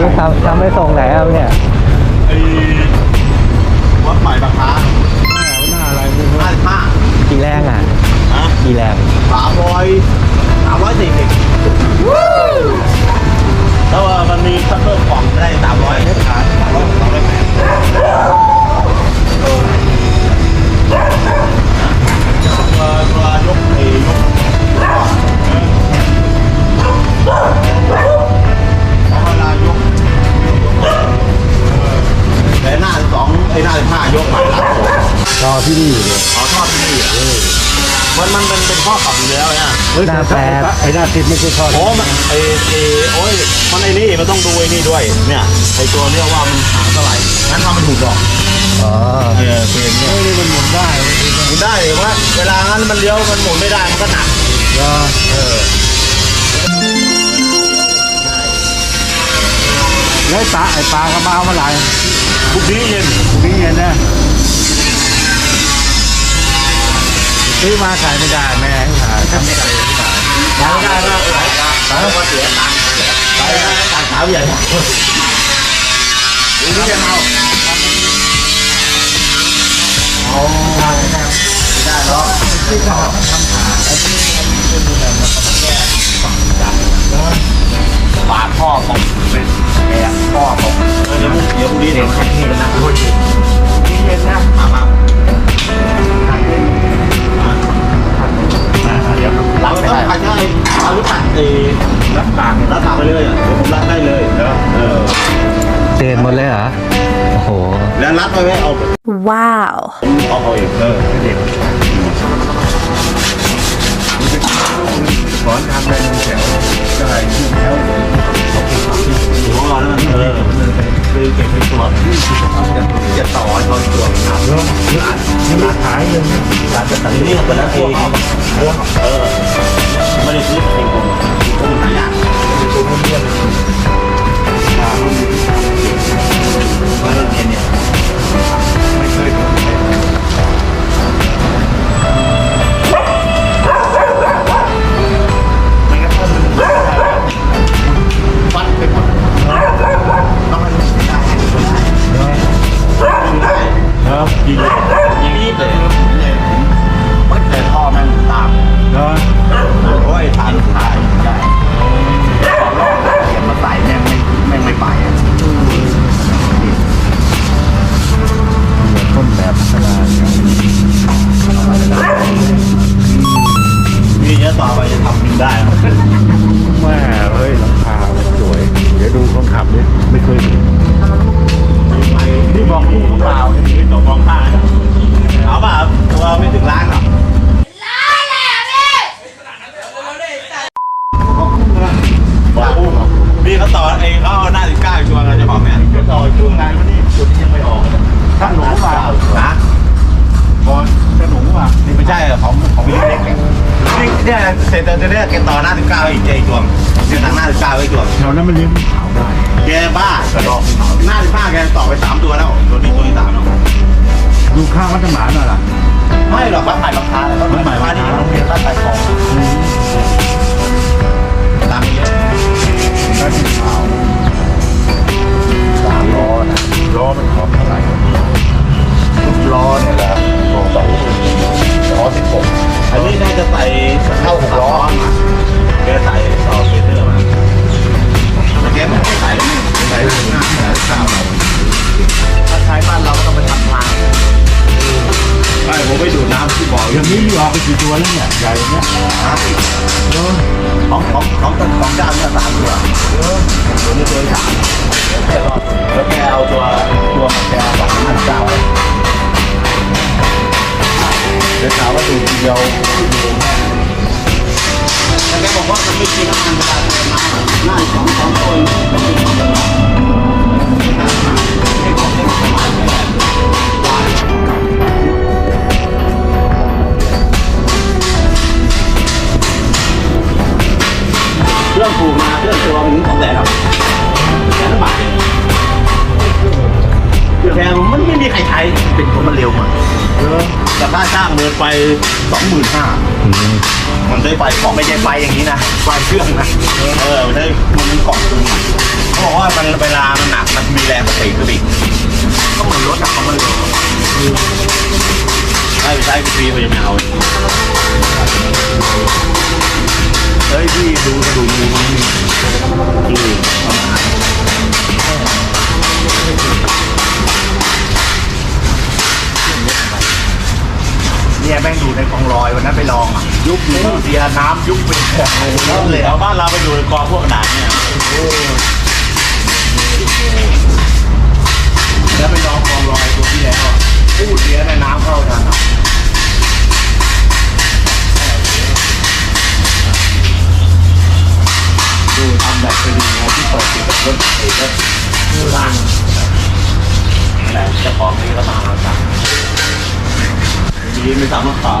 นี่ทำทำไปส่งไหนครับเนี่ยไอ้วัดใหม่บางพระหน้าอะไรมึงห้าสิบห้ากี่แรงอะฮะกี่แรงสามร้อยสามร้อยสี่สิบแล้วว่ามันมีคัตเตอร์กล่องได้สามร้อยขายสามร้อยสามร้อยแปด ที่นี่อยู่เนี่ยขอทอดที่นี่เหรอมันมันเป็นเป็นข้อขับอยู่แล้วเนี่ยเฮ้ยหน้าแปดไอ้หน้าติดไม่ใช่ทอดโอ้มันไอไอโอ้ยมันไอ้นี่มันต้องดูไอ้นี่ด้วยเนี่ยไอตัวเนี้ยว่ามันหางเท่าไหร่งั้นทำมันถูกหรอกอ๋อเออเป็นเนี่ยเฮ้ยนี่มันหมุนได้เว้ยหมุนได้เลยว่าเวลางั้นมันเลี้ยวมันหมุนไม่ได้มันก็หนักรอเออแล้วไอ้ปลาไอ้ปลากระมาเมื่อไหร่พรุ่งนี้เย็นพรุ่งนี้เย็นนะ ซื้อมาขายไม่ได้แม่ให้ขายทำไม่ได้ไม่ขายไม่ได้ก็ขายขายก็เสียตังค์ขายได้ตังค์ขาวใหญ่พรุ่งนี้จะเอาเอาได้ได้เนาะที่เขาทำขาไอ้ที่มันเป็นแบบมันต้องแก้จับฝาท่อของเป็นแอร์ท่อของเดี๋ยวเดี๋ยวพรุ่งนี้เดี๋ยว แล้วรับไปไว้เอา Wow. เอาเอาเองเออเด็กสอนทำเป็นแถวได้ขึ้นแถวเลยหัว ต่อไปจะทำบินได้ครับแม่เฮ้ยหลังคามันสวย เดี๋ยวดูคนขับดิไม่เคยเห็นนี่มองหูเปล่านี่ต่อมองข้างเอาป่ะตั นั้นมันเลี้ยงขาวได้แกบ้าหน้าสิบห้าแกต่อไปสามตัวแล้วตัวนี้ตัวที่สามแล้วดูข้างวัดหมาน่ะล่ะไม่หรอกวัดใหม่บางพาแล้ววัดใหม่บางพานี่โรงเรียนบ้านไต่ของ อย่างนี้มีออกไปกี่ตัวแล้วเนี่ยใหญ่เนี่ยของของของต้นของเจ้าเนี่ยสาม เป็นคนมันเร็วมาแต่ค่าจ้างเดินไปสองหมื่นห้ามันได้ไฟของไม่ใช่ไฟอย่างนี้นะไฟเครื่องนะเออมันได้มันเป็นกล่องตรงนี้เขาบอกว่ามันเวลามันหนักมันมีแรงกระตีกระดิกก็เหมือนรถอะเขาไม่รู้ใช่ใช่ฟรีไปยังไม่เอา เนี่ยแม่งอยู่ในกองลอยวันนั้นไปลองอะยุบเลยเสียน้ำยุบไปแฉะเลยเลยเลยเอาบ้านเราไปอยู่ในกองพวกกระดาษเนี่ยแล้วไปลองกองลอยตัวที่แล้วอะพูดเสียในน้ำเข้าทันอะดูทำแบบไปดีนะที่เปิดปิดรถเอกก็ดูทางแหละเจ้าของนี่ก็ตามมาสั่ง ดีไม่สามารถต่อ